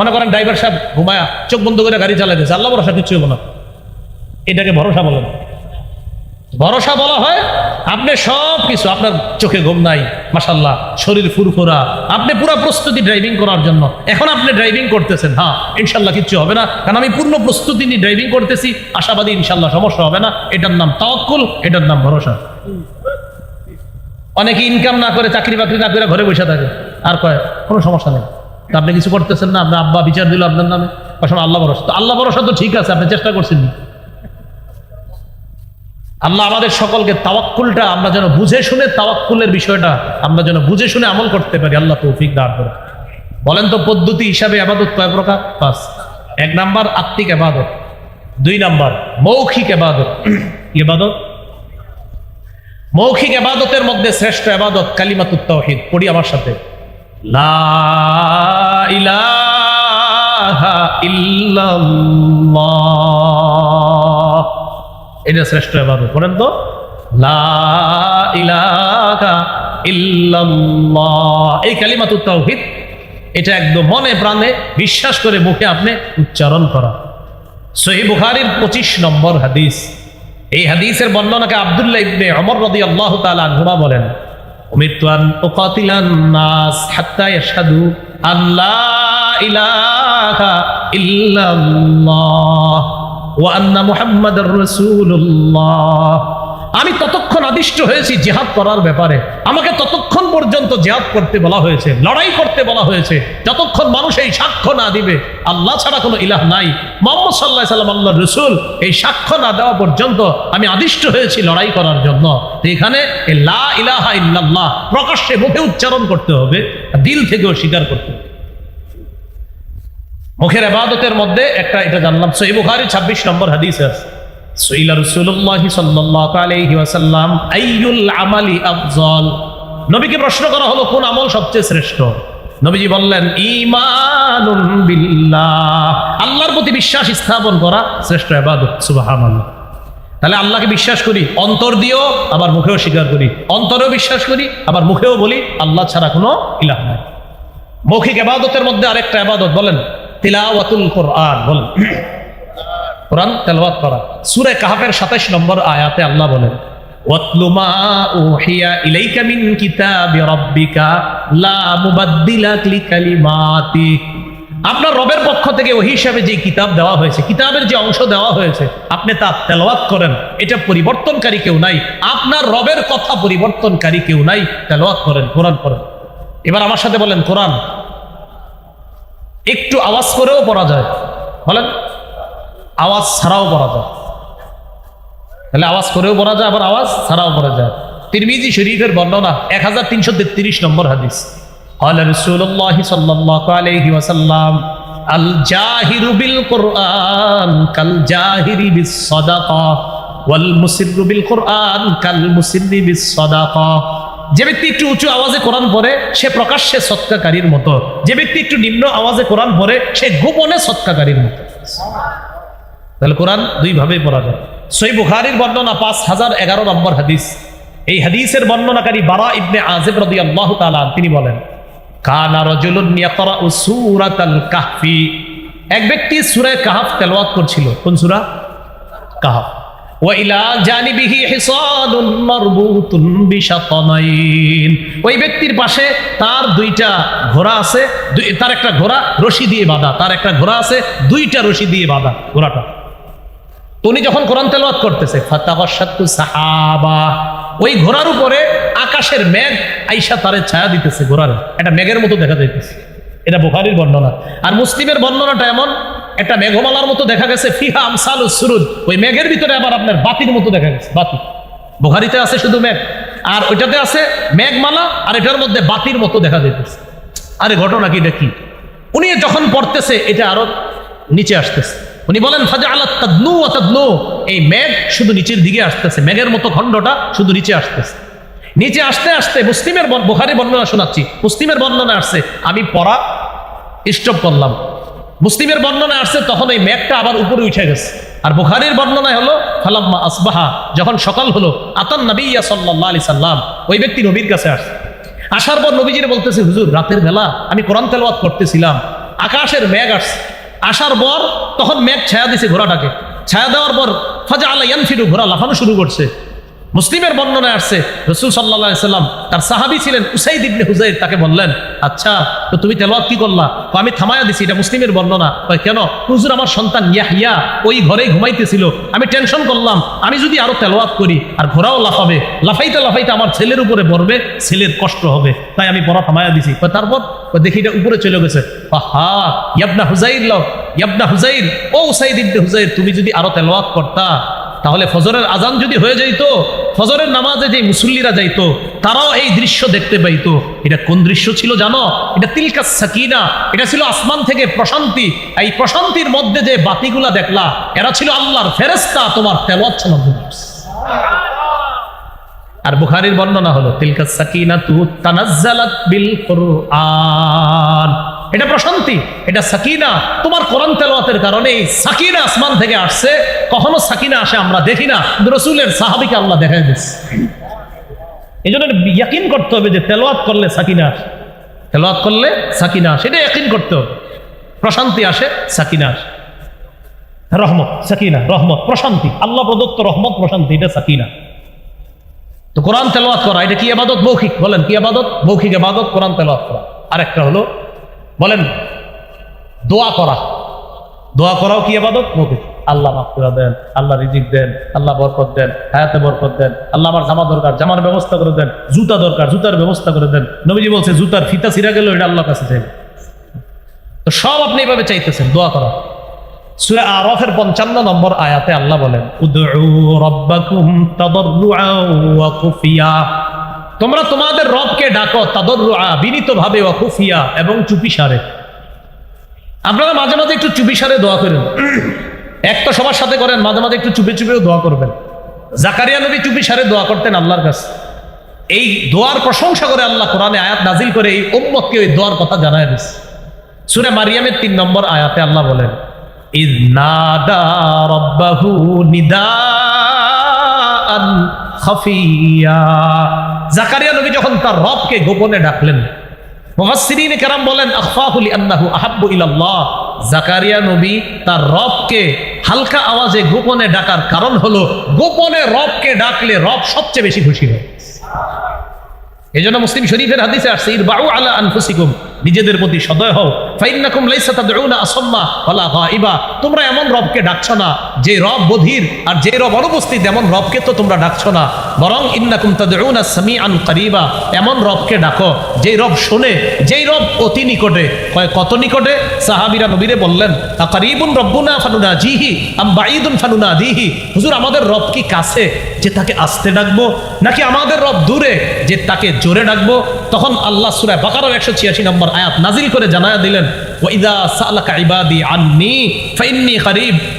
মনে করেন ড্রাইভার সাহেব ঘুমায়া চোখ বন্ধ করে গাড়ি চালাইতেছে আল্লাহ ভরসা হব না। এটাকে ভরসা বলে না। ভরসা বলা হয়, আপনি সব কিছু আপনার চোখে ঘুম নাই মাসাল্লাহ শরীর ফুরফুরা, আপনি পুরো প্রস্তুতি ড্রাইভিং করার জন্য। এখন আপনি ড্রাইভিং করতেছেন হ্যাঁ ইনশাল্লাহ কিচ্ছু হবে না। কারণ আমি পূর্ণ প্রস্তুতি নিয়ে ড্রাইভিং করতেছি, আশাবাদী ইনশাল্লাহ সমস্যা হবে না। এটার নাম তাওয়াক্কুল, এটার নাম ভরসা। অনেকে ইনকাম না করে চাকরি বাকরি না করে ঘরে বসে থাকে। আর কয়, কোনো সমস্যা নেই। তা আপনি কিছু করতেছেন না, আপনার আব্বা বিচার দিল আপনার নামে। আসলে আল্লাহ ভরসা। তো আল্লাহ ভরসা তো ঠিক আছে, আপনি চেষ্টা করছেন আল্লাহ আমাদের সকলকে তাওয়াক্কুলটা, আমরা যেন বুঝে শুনে তাওয়াক্কুলের বিষয়টা, আমরা যেন বুঝে শুনে আমল করতে পারি, আল্লাহ তৌফিক দান করে বলেন তো, পদ্ধতি হিসাবে আবাদত কয় প্রকার? পাঁচ। এক নাম্বার, আত্মিক আবাদত। দুই নাম্বার, মৌখিক আবাদত। কি আবাদত? মৌখিক আবাদতের মধ্যে শ্রেষ্ঠ আবাদত কালিমাতুত তাওহীদ। পড়ি আমার সাথে। এটা শ্রেষ্ঠ আবাদত বলেন তো? লা ইলাহা ইল্লাল্লাহ। এই কালিমাতুত তাওহীদ, এটা একদম মনে প্রাণে বিশ্বাস করে মুখে আপনি উচ্চারণ করা। সহি বুখারীর পঁচিশ নম্বর হাদিস। এই হাদিসের বর্ণনাকে আব্দুল্লাহ ইবনে ওমর রাদিয়াল্লাহু তাআলা আনহুমা বলেন উমিরতু আন উকাতিলান নাস হাত্তা ইয়াশহাদু আল্লা ইলাহা ইল্লাল্লাহ ওয়া আন্না মুহাম্মাদার রাসূলুল্লাহ। আমি ততক্ষণ আদিষ্ট হয়েছি জেহাদ করার ব্যাপারে। আমাকে ততক্ষণ পর্যন্ত জেহাদ করতে বলা হয়েছে, লড়াই করতে বলা হয়েছে। যতক্ষণ মানুষ এই সাক্ষ্য না দিবে, আল্লাহ ছাড়া কোনো ইলাহ নাই। মোহাম্মদ সাল্লাহ সাল্লাম আল্লাহ রসুল, এই সাক্ষ্য না দেওয়া পর্যন্ত আমি আদিষ্ট হয়েছি লড়াই করার জন্য। এখানে লা ইলাহা ইল্লাল্লাহ প্রকাশ্যে মুখে উচ্চারণ করতে হবে, দিল থেকেও স্বীকার করতে হবে। মুখের আবাদতের মধ্যে একটা, এটা জানলাম সহি 26 নম্বর হাদিস আছে। আফজল? নবীকে প্রশ্ন করা হলো, কোন আমল সবচেয়ে শ্রেষ্ঠ? নবীজি বললেন বিল্লাহ। আল্লাহর প্রতি বিশ্বাস স্থাপন করা শ্রেষ্ঠ ইবাদত, সুবহানাল্লাহ। তাহলে আল্লাহকে বিশ্বাস করি, অন্তর দিয়েও আবার মুখেও স্বীকার করি, অন্তরেও বিশ্বাস করি, আবার মুখেও বলি, আল্লাহ ছাড়া কোনো ইলাহ নাই। মৌখিক আবাদতের মধ্যে আরেকটা আবাদত বলেন, তিলাওয়াতুল কোরআন। বলেন কোরআন তেলাওয়াত করা। সূরা কাহফের 27 নম্বর আয়াতে আল্লাহ বলেন আপনার রবের পক্ষ থেকে ওই হিসাবে যে কিতাব দেওয়া হয়েছে, কিতাবের যে অংশ দেওয়া হয়েছে, আপনি তা তেলাওয়াত করেন। এটা পরিবর্তনকারী কেউ নাই। আপনার রবের কথা পরিবর্তনকারী কেউ নাই। তেলাওয়াত করেন, কোরআন করেন এবার আমার সাথে বলেন, কোরআন একটু আওয়াজ করেও পড়া যায়। বলেন আওয়াজ ছাড়াও পড়া যায় তাহলে আওয়াজ করেও পড়া যায় আবার আওয়াজ ছাড়াও পড়া যায় তিরমিজি শরীফের বর্ণনা এক হাজার তিনশো তেত্রিশ নম্বর হাদিস قال رسول الله صلى الله عليه وسلم الجاهر بالقرآن كالجاهر بالصدقة والمسر بالقرآن كالمسر بالصدقة যে ব্যক্তি একটু উঁচু আওয়াজে কোরআন পড়ে সে প্রকাশ্যে সৎকাকারীর মতো যে ব্যক্তি একটু নিম্ন আওয়াজে কোরআন পড়ে সে গোপনে সৎকাকারীর মতো তাহলে কোরআন দুই ভাবে পড়া যায়। সই বুখারির বর্ণনা পাঁচ হাজার এগারো নম্বর হাদিস। এই হাদিসের বর্ণনাকারী বারা ইবনে আজেব রদি আল্লাহ তাআলা তিনি বলেন, কানা রজুলুন সূরাতাল কাহফি। এক ব্যক্তি সূরা কাহফ তেলাওয়াত করছিল। কোন সূরা? কাহফ। ওই ব্যক্তির পাশে তার দুইটা ঘোড়া আছে তার একটা ঘোড়া রশি দিয়ে বাঁধা, তার একটা ঘোড়া আছে, দুইটা রশি দিয়ে বাঁধা ঘোড়াটা। উনি যখন কোরআন তেলাওয়াত করতেছে সাহাবা, ওই ঘোড়ার উপরে আকাশের মেঘ আইসা তারে ছায়া দিতেছে ঘোড়ার। এটা মেঘের মতো দেখা যাইতেছে। এটা বুখারীর বর্ণনা। আর মুসলিমের বর্ণনাটা এমন, একটা মেঘমালার মতো দেখা গেছে, ফিহা আমসালু সুরুজ ওই মেঘের ভিতরে আবার আপনার বাতির মতো দেখা গেছে, বাতি। বুখারিতে আছে শুধু মেঘ। আর ওইটাতে আছে মেঘমালা, আর এটার মধ্যে বাতির মতো দেখা যাইতেছে। আরে ঘটনা কি, এটা কি? উনি যখন পড়তেছে, এটা আরও নিচে আসতেছে। উনি বলেন ফাজা আল্লাহ তাদনু তাদনু। এই মেঘ শুধু নিচের দিকে আসতেছে, মেঘের মতো খণ্ডটা শুধু নিচে আসতেছে। নিচে আসতে আসতে মুসলিমের বুখারী বর্ণনা শোনাচ্ছি, মুসলিমের বর্ণনা আসছে, আমি পড়া স্টপ করলাম। মুসলিমের বর্ণনা আসছে, তখন এই মেঘটা আবার উপরে উঠে গেছে। আর বুখারীর বর্ণনায় হলো, ফালাম্মা আসবাহা। যখন সকাল হলো, আতান নবী সাল্লাল্লাহু আলাইহি সাল্লাম। ওই ব্যক্তি নবীর কাছে আসছে। আসার পর নবীজির বলতেছে, হুজুর, রাতের বেলা আমি কোরআন তেলাওয়াত করতেছিলাম, আকাশের মেঘ আসছে। আসার পর তখন মেঘ ছায়া দিছে ঘোড়াটাকে। ছায়া দেওয়ার পর ফাজা আল্লাহ ইয়ানফিরু ঘোড়া লাফানো শুরু করছে। মুসলিমের বর্ণনায় আসছে, রসুল সাল্লাহ সাল্লাম তার সাহাবি ছিলেন উসাইদ ইবনে হুজাইর তাকে বললেন আচ্ছা তো তুমি তেলাওয়াত কি করলা? আমি থামায়া দিছি, এটা মুসলিমের বর্ণনা। কেন? হুজুর, আমার সন্তান ইয়াহিয়া ওই ঘরেই ঘুমাইতেছিল, আমি টেনশন করলাম, আমি যদি আরও তেলাওয়াত করি, আর ঘোড়াও লাফাবে, লাফাইতে লাফাইতে আমার ছেলের উপরে পড়বে, ছেলের কষ্ট হবে, তাই আমি পড়া থামায়া দিছি। তারপর? দেখি এটা উপরে চলে গেছে। আহা, ইয়াবনা হুজাইর লও, ইয়াবনা হুজাইর ও উসাইদ ইবনে হুজাইর তুমি যদি আরও তেলাওয়াত করতা, তাহলে ফজরের আজান যদি হয়ে যাইতো ফজরের নামাজে যে মুসল্লিরা যাইতো, তারাও এই দৃশ্য দেখতে পাইতো। এটা কোন দৃশ্য ছিল জানো? এটা তিলকা সাকিনা, এটা ছিল আসমান থেকে প্রশান্তি। এই প্রশান্তির মধ্যে যে বাতিগুলা দেখলা, এরা ছিল আল্লাহর ফেরেস্তা তোমার তেলত আর বুখারীর বর্ণনা হলো তিলকা সাকিনা তু তানাজ্জালাত বিল কুরআন। এটা প্রশান্তি, এটা সাকিনা। তোমার কোরআন তেলাওয়াতের কারণে সাকিনা আসমান থেকে আসছে কখনো সাকিনা আসে, আমরা দেখি না। রসুলের সাহাবিকে আল্লাহ দেখাই দিচ্ছে এই জন্য করতে হবে যে তেলাওয়াত করলে সাকিনা আসে। তেলাওয়াত করলে সাকিনা আসে। এটা ইয়াকিন করতে হবে। প্রশান্তি আসে, সাকিনা আসে। রহমত, সাকিনা, রহমত, প্রশান্তি। আল্লাহ প্রদত্ত রহমত, প্রশান্তি, এটা সাকিনা। তো কোরআন তেলাওয়াত করা, এটা কি আবাদত? মৌখিক। বলেন, কি আবাদত? মৌখিক আবাদত, কোরআন তেলাওয়াত করা। আরেকটা হলো, বলেন, দোয়া করা। দোয়া করাও কি আবাদত? মৌখিক। আল্লাহ মাফ করে দেন, আল্লাহ রিজিক দেন, আল্লাহ বরকত দেন, হায়াতে বরকত দেন, আল্লাহ আমার জামা দরকার, জামার ব্যবস্থা করে দেন, জুতা দরকার, জুতার ব্যবস্থা করে দেন। নবীজি বলছে, জুতার ফিতা ছিঁড়া গেল, এটা আল্লাহর কাছে চাইবে। তো সব আপনি এইভাবে চাইতেছেন, দোয়া করা। সূরা আরাফের 55 নম্বর আয়াতে আল্লাহ বলেন তোমরা তোমাদের রবকে ডাকো, তাদাররুআ, বিনীতভাবে, ওয়া খুফিয়া এবং চুপিসারে। আপনারা মাঝে মাঝে একটু চুপিসারে দোয়া করেন। এক তো সবার সাথে করেন, মাঝে মাঝে একটু চুপে চুপেও দোয়া করবেন। জাকারিয়া নবী চুপি সারে দোয়া করতেন আল্লাহর কাছে। এই দোয়ার প্রশংসা করে আল্লাহ কোরআনে আয়াত নাজিল করে এই উম্মতকে ওই দোয়ার কথা জানায় দিচ্ছে সূরা মারিয়ামের তিন নম্বর আয়াতে আল্লাহ বলেন জাকারিয়া নবী যখন তার রবকে গোপনে ডাকলেন, মুফাসসিরিন কেরাম বলেন আখফাহুল আন্নাহু আহাব্বু ইলাল্লাহ। জাকারিয়া নবী তার রবকে হালকা আওয়াজে গোপনে ডাকার কারণ হলো, গোপনে রবকে ডাকলে রব সবচেয়ে বেশি খুশি হয়। এই জন্য মুসলিম শরীফের হাদিসে আসছে, ইরবাউ আলা আনফুসিকুম নিজেদের প্রতি সদয় হও। ফাইন্নাকুম লাইসা তাদউনা আসাম্মা ওয়ালা গায়বা। তোমরা এমন রবকে ডাকছো না, যে রব বধির, আর যে রব অনুপস্থিত, এমন রবকে তো তোমরা ডাকছো না। বরং ইন্নাকুম তাদউনা সামিআন করিবা, এমন রবকে ডাকো, যেই রব শুনে, যেই রব অতি নিকটে। কয়, কত নিকটে? সাহাবীরা নবীরে বললেন আকারিবুন রব্বুনা ফানুনাজিহি, আম বাঈদুন ফানুনাদিহি। হুজুর, আমাদের রব কি কাছে, যে তাকে আস্তে ডাকবো, নাকি আমাদের রব দূরে, যে তাকে জোরে ডাকবো? তখন আল্লাহ সূরা বাকারার 186 নম্বর আয়াত নাজিল করে জানায়া দিলেন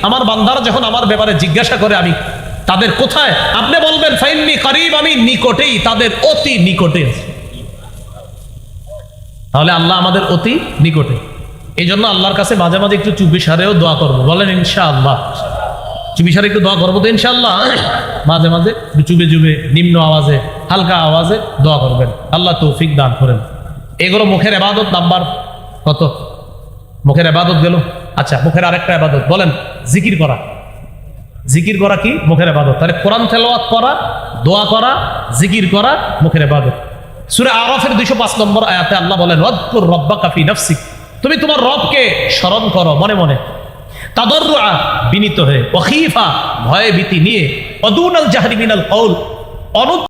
আমার বান্দারা যখন আমার ব্যাপারে জিজ্ঞাসা করে আমি, তাদের কোথায়? আপনি বলবেন, ফাইন্নি করিব আমি নিকটেই, তাদের অতি নিকটে তাহলে আল্লাহ আমাদের অতি নিকটে। এই জন্য আল্লাহর কাছে মাঝে মাঝে একটু চুপি সারেও দোয়া করব। বলেন, ইনশাআল্লাহ। চুপি সারে একটু দোয়া করব তো, ইনশাআল্লাহ। মাঝে মাঝে চুপে চুপে নিম্ন আওয়াজে, হালকা আওয়াজে দোয়া করবেন। আল্লাহ তৌফিক দান করেন। এগুলো মুখের এবাদত নাম্বার কত? মুখের এবাদত গেল? আচ্ছা মুখের আরেকটা এবাদত। বলেন, জিকির করা। জিকির করা কি? মুখের এবাদত। তাহলে কোরআন তেলাওয়াত করা, দোয়া করা, জিকির করা, মুখের এবাদত। সূরা আরাফের 205 নম্বর আয়াতে আল্লাহ বলেন, ওয়াদকুর রাব্বাকা ফি নাফসিক। তুমি তোমার রবকে স্মরণ করো মনে মনে। তাদররুআ, বিনীত হয়ে। ওয়াখিফা, ভয়ে ভীতি নিয়ে। অদুনাল জাহরি মিনাল অনু